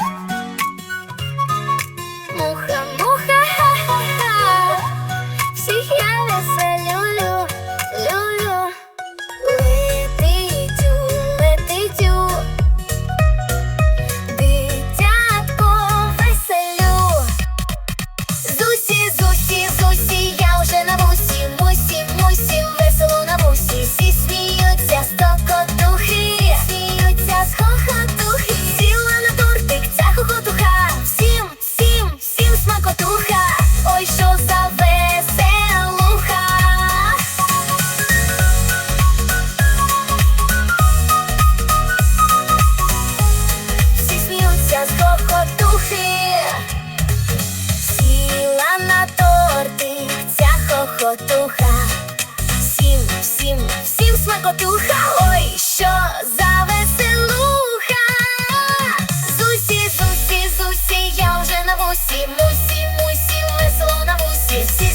え! всім, всім смакотуха, ой, що за веселуха. Зусі, зусі, зусі, я вже на вусі, мусі, мусі, весело на вусі.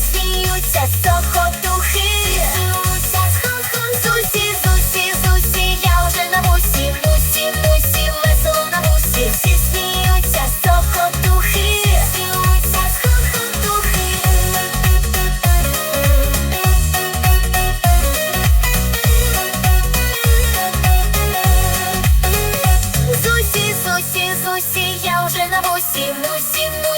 на восім, усім.